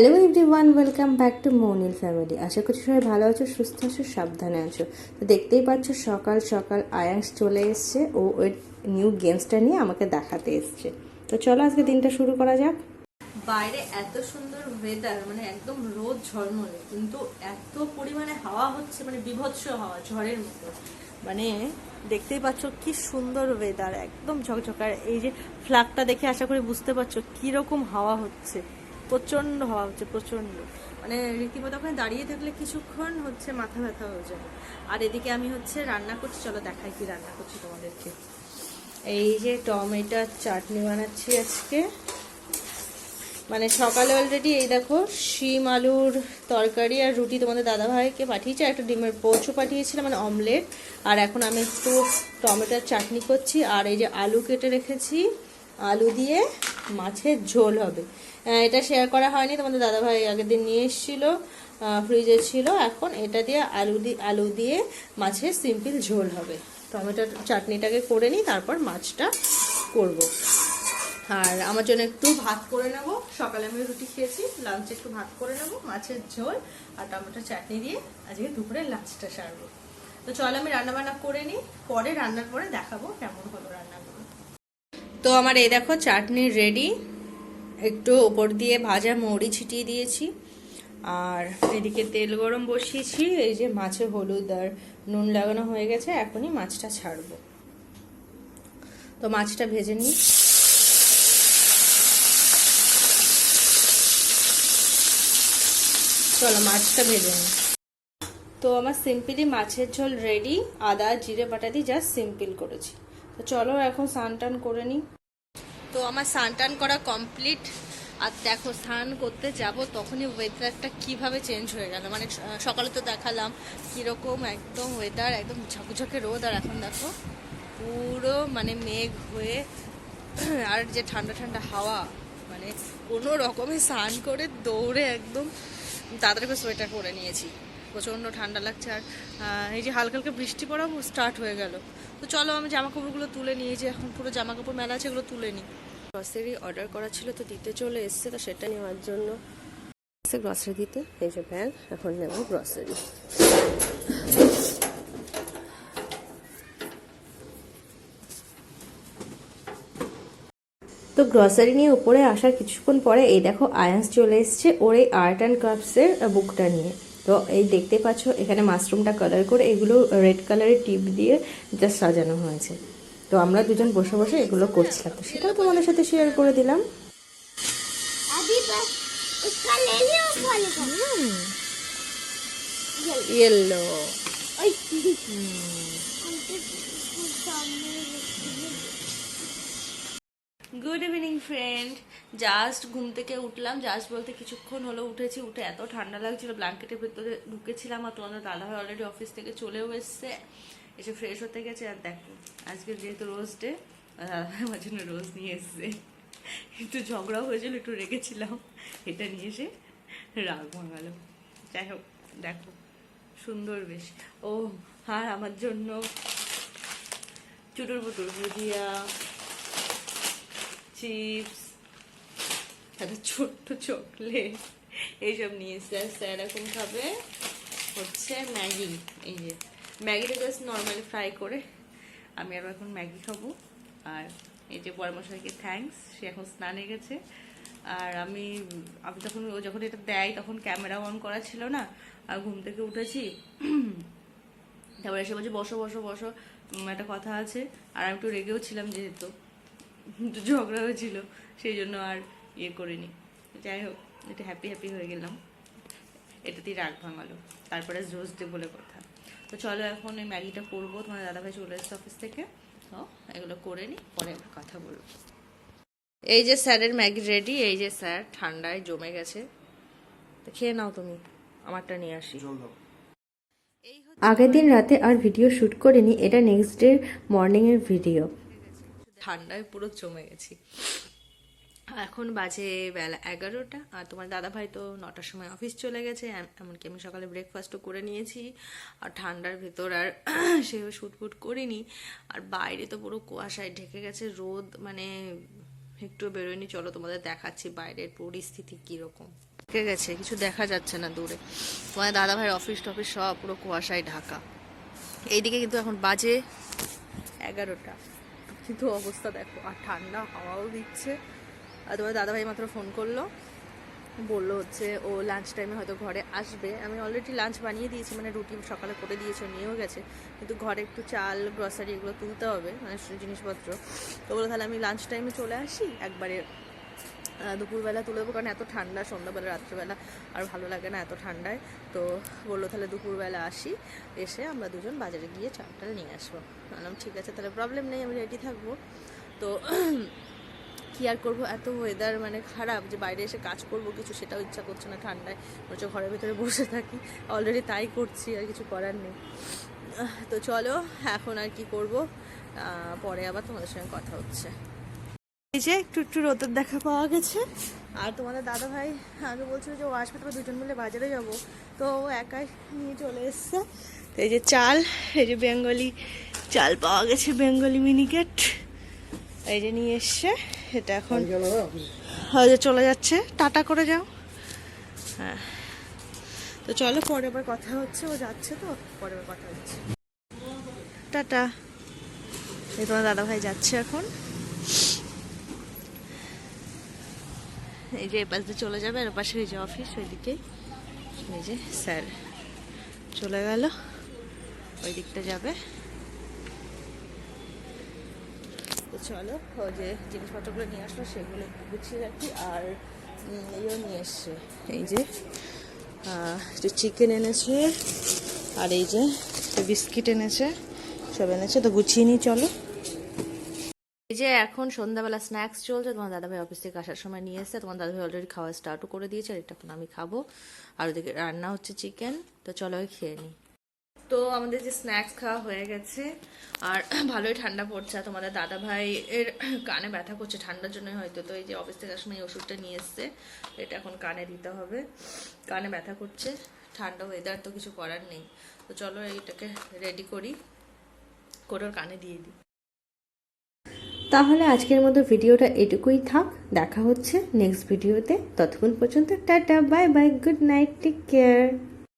Hello everyone welcome back to Mounil family আশা করছি সবাই ভালো আছো, সুস্থ আছো, সাবধানে আছো। তো দেখতেই পাচ্ছ, সকাল সকাল আয়াংস চলে এসছে। ও ওই নিউ গেমসটা নিয়ে আমাকে দেখাতে এসছে। তো চলো আজকে দিনটা শুরু করা যাক। বাইরে এত সুন্দর ওয়েদার মানে একদম রোদ ঝলমলে, কিন্তু এত পরিমাণে হাওয়া হচ্ছে মানে বিভৎস হাওয়া, ঝড়ের মতো। মানে দেখতেই পাচ্ছ কি সুন্দর ওয়েদার একদম ঝকঝকার। এই যে ফ্ল্যাগটা দেখে আশা করি বুঝতে পারছ কি রকম হাওয়া হচ্ছে। প্রচণ্ড হওয়া হচ্ছে প্রচণ্ড মানে রীতিমতো ওখানে দাঁড়িয়ে থাকলে কিছুক্ষণ হচ্ছে মাথা ব্যথা হয়ে যাবে। আর এদিকে আমি হচ্ছে রান্না করছি, চলো দেখাই কি রান্না করছি তোমাদেরকে। এই যে টমেটোর চাটনি বানাচ্ছি আজকে। মানে সকালে অলরেডি এই দেখো, শিম, আলুর তরকারি আর রুটি তোমাদের দাদাভাইকে পাঠিয়েছি, আর একটা ডিমের পোচও পাঠিয়েছিলাম মানে অমলেট। আর এখন আমি একটু টমেটোর চাটনি করছি, আর এই যে আলু কেটে রেখেছি, আলু দিয়ে মাছের ঝোল হবে। এটা শেয়ার করা হয়নি, তোমাদের দাদাভাই আগের দিন নিয়ে এসেছিল ফ্রিজে ছিল। এখন এটা দিয়ে আলু দিয়ে আলু দিয়ে মাছের সিম্পল ঝোল হবে। টমেটোর চাটনিটাকে করে নিই, তারপর মাছটা করব। আর আমার জন্য একটু ভাত করে নেব। সকালে আমি রুটি খেয়েছি লাঞ্চে একটু ভাত করে নেব, মাছের ঝোল আর টমেটো চাটনি দিয়ে আজকে দুপুরে লাঞ্চটা সারবো। তো চল আমি রান্না বান্না করে নিই, পরে রান্নার পরে দেখাবো কেমন হলো রান্নাগুলো। তো আমার এই দেখো চাটনি রেডি একটু ওপর দিয়ে ভাজা মৌরি ছিটিয়ে দিয়েছি। আর এদিকে তেল গরম বসিয়েছি, এই যে মাছে হলুদ আর নুন লাগানো হয়ে গেছে, এখনই মাছটা ছাড়বো। তো মাছটা ভেজে নিই। চলো মাছটা ভেজে নিই। তো আমার সিম্পলি মাছের ঝোল রেডি আদা, জিরে, বাটা দিয়ে জাস্ট সিম্পল করেছি। তো চলো এখন স্নান টান করে নিই। তো আমার স্নান টান করা কমপ্লিট আর দেখো, স্নান করতে যাব, তখনই ওয়েদারটা কীভাবে চেঞ্জ হয়ে গেল? মানে সকালে তো দেখালাম কীরকম একদম ওয়েদার একদম ঝকঝকে রোদ, আর এখন দেখো পুরো মানে মেঘ হয়ে আর যে ঠান্ডা ঠান্ডা হাওয়া মানে কোনো রকমে স্নান করে দৌড়ে একদম করে সোয়েটার পরে নিয়েছি। প্রচণ্ড ঠান্ডা লাগছে আর এই যে হালকা হালকা বৃষ্টি পড়াও স্টার্ট হয়ে গেল। তো চলো আমি জামা কাপড়গুলো তুলে যে এখন পুরো জামা কাপড় মেলা আছে এগুলো তুলে নিই। গ্রসারি অর্ডার করা ছিল তো দিতে চলে এসছে, তো সেটা নেওয়ার জন্য গ্রসারি দিতে। এই যে ব্যাগ এখন নেব গ্রসারি তো গ্রসারি নিয়ে উপরে আসার কিছুক্ষণ পরে, এই দেখো আয়ান্স চলে এসছে ওর এই আর্ট অ্যান্ড ক্রাফটসের বুকটা নিয়ে। তো এই দেখতে পাচ্ছ এখানে মাশরুমটা কালার করে এগুলো রেড কালারের টিপ দিয়ে জাস্ট সাজানো হয়েছে। তো আমরা দুজন বসে বসে এগুলো করছিলাম। তো সেটাও তোমাদের সাথে শেয়ার করে দিলাম। Hello good evening friend just ঘুম থেকে উঠলাম। জাস্ট বলতে কিছুক্ষণ হলো, উঠেছি, উঠে এত ঠান্ডা লাগছিল ব্ল্যাঙ্কেটের ভেতরে ঢুকেছিলাম আর তোমাদের দাদা ভাই অলরেডি অফিস থেকে চলেও এসছে। এসে ফ্রেশ হতে গেছে। আর দেখো, আজকে যেহেতু রোজ ডে দাদা ভাই আমার জন্য রোজ নিয়ে এসছে। একটু ঝগড়াও হয়েছিল, একটু রেখেছিলাম এটা নিয়ে এসে রাগ ভাঙালো। যাই হোক, দেখো, সুন্দর বেশ। ও, আর আমার জন্য চুটুর পুটুর ভুজিয়া চিপস একটা ছোট্ট চকলেট, এইসব নিয়ে আর স্যার এখন খাবে। হচ্ছে ম্যাগি, এই যে। ম্যাগিটা জাস্ট নর্মালি ফ্রাই করে আমি আরও এখন ম্যাগি খাব। আর এই যে বড় মশাইকে থ্যাঙ্কস সে এখন স্নানে গেছে। আর আমি আমি তখন, ও যখন এটা দেয় তখন ক্যামেরা অন করা ছিল না। আর ঘুম থেকে উঠেছি। তারপরে এসে বলছে, বসো বসো বসো। একটা কথা আছে। আর আমি একটু রেগেও ছিলাম যেহেতু। ঝগড়া হয়েছিল সেই জন্য আর ইয়ে করিনি। যাই হোক এটা হ্যাপি হ্যাপি হয়ে গেলাম। এটাতেই রাগ ভাঙালো। তারপরে রোজ ডে বলে কথা। তো চলো এখন এই ম্যাগিটা করব। তোমার দাদাভাই চলে এসছে অফিস থেকে। তো এগুলো করে নিই পরে আবার কথা বলব। এই যে স্যারের ম্যাগি রেডি এই যে স্যার ঠান্ডায় জমে গেছে। তো খেয়ে নাও তুমি আমারটা নিয়ে আসি। এই আগের দিন রাতে আর ভিডিও শ্যুট করিনি এটা নেক্সট ডে মর্নিংয়ের ভিডিও ঠান্ডায় পুরো জমে গেছি। এখন বাজে বেলা এগারোটা, আর তোমার দাদা ভাই তো নটার সময় অফিস চলে গেছে এমনকি আমি সকালে ব্রেকফাস্টও করে নিয়েছি। আর ঠান্ডার ভেতর আর সেও শুটফুট করিনি। আর বাইরে তো পুরো কুয়াশায় ঢেকে গেছে, রোদ মানে একটু বেরোয়নি। চলো তোমাদের দেখাচ্ছি বাইরের পরিস্থিতি কীরকম। কে গেছে, কিছু দেখা যাচ্ছে না দূরে। তোমাদের দাদা ভাইয়ের অফিস টফিস সব পুরো কুয়াশায় ঢাকা। এইদিকে কিন্তু এখন বাজে এগারোটা। কিন্তু অবস্থা দেখো, আর ঠান্ডা হাওয়াও দিচ্ছে। আর তোমার দাদাভাই মাত্র ফোন করল, বলল হচ্ছে ও লাঞ্চ টাইমে হয়তো ঘরে আসবে। আমি অলরেডি লাঞ্চ বানিয়ে দিয়েছি মানে রুটি সকালে করে দিয়েছে নিয়েও গেছে। কিন্তু ঘরে একটু চাল গ্রসারি এগুলো তুলতে হবে মানে জিনিসপত্র। তো বলো তাহলে আমি লাঞ্চ টাইমে চলে আসি, একবারে দুপুরবেলা তুলে দেবো, কারণ এত ঠান্ডা সন্ধ্যাবেলা, রাত্রেবেলা আর ভালো লাগে না এত ঠান্ডায়। তো বলল তাহলে দুপুরবেলা আসি, এসে আমরা দুজন বাজারে গিয়ে চাল টাল নিয়ে আসব। বললাম, ঠিক আছে, তাহলে প্রবলেম নেই, আমি রেডি থাকব। তো কি আর করব? এত ওয়েদার মানে খারাপ যে বাইরে এসে কাজ করব কিছু, সেটাও ইচ্ছা করছে না ঠান্ডায়। হচ্ছে ঘরের ভেতরে বসে থাকি। অলরেডি তাই করছি, আর কিছু করার নেই। তো চলো, এখন আর কি করব? পরে আবার তোমাদের সঙ্গে কথা হচ্ছে। এই যে একটু একটু রোদের দেখা পাওয়া গেছে। আর তোমাদের দাদা ভাই আগে বলছিল যে ও আসবে দুজন মিলে বাজারে যাব। তো ও একাই নিয়ে চলে এসছে। তো এই যে চাল, এই যে বেঙ্গলি চাল পাওয়া গেছে, বেঙ্গলি মিনিকেট এই যে নিয়ে এসছে, এটা এখন যে চলে যাচ্ছে। টাটা করে যাও। হ্যাঁ। তো চলো, পরে আবার কথা হচ্ছে, ও যাচ্ছে তো, পরে আবার কথা হচ্ছে। টাটা। এই তোমার দাদা ভাই যাচ্ছে এখন। এই যে এপাশ দিয়ে চলে যাবে, আর পাশে ওই যে অফিস ওইদিকে। এই যে স্যার চলে গেল ওই দিকটা যাবে। তো চলো যে জিনিসপত্রগুলো নিয়ে আসলো, সেগুলো গুছিয়ে রাখি, আর ইয়েও নিয়ে এসছে। এই যে যে চিকেন এনেছে, আর এই যে বিস্কিট এনেছে, সব এনেছে, তো গুছিয়ে নিই, চলো। এই যে এখন সন্ধ্যাবেলা স্ন্যাক্স চলছে, তোমার দাদাভাই অফিস থেকে আসার সময় নিয়ে এসেছে, তোমার দাদাভাই অলরেডি খাওয়া স্টার্টও করে দিয়েছে, আর এটা এখন আমি খাব। আর ওদিকে রান্না হচ্ছে চিকেন তো চলো খেয়ে নিই তো আমাদের যে স্ন্যাক্স খাওয়া হয়ে গেছে, আর ভালোই ঠান্ডা পড়ছে তোমাদের দাদা ভাই এর কানে ব্যথা করছে ঠান্ডার জন্য হয়তো, তো এই যে অফিস থেকে আসার সময় ওষুধটা নিয়ে এসছে, এটা এখন কানে দিতে হবে। কানে ব্যথা করছে, ঠান্ডা ওয়েদার তো কিছু করার নেই। তো চলো এইটাকে রেডি করি, করে ওর কানে দিয়ে দিই। তাহলে আজকের মতো ভিডিওটা এটুকুই থাক। দেখা হচ্ছে নেক্সট ভিডিওতে ততক্ষণ পর্যন্ত tata bye bye good night take care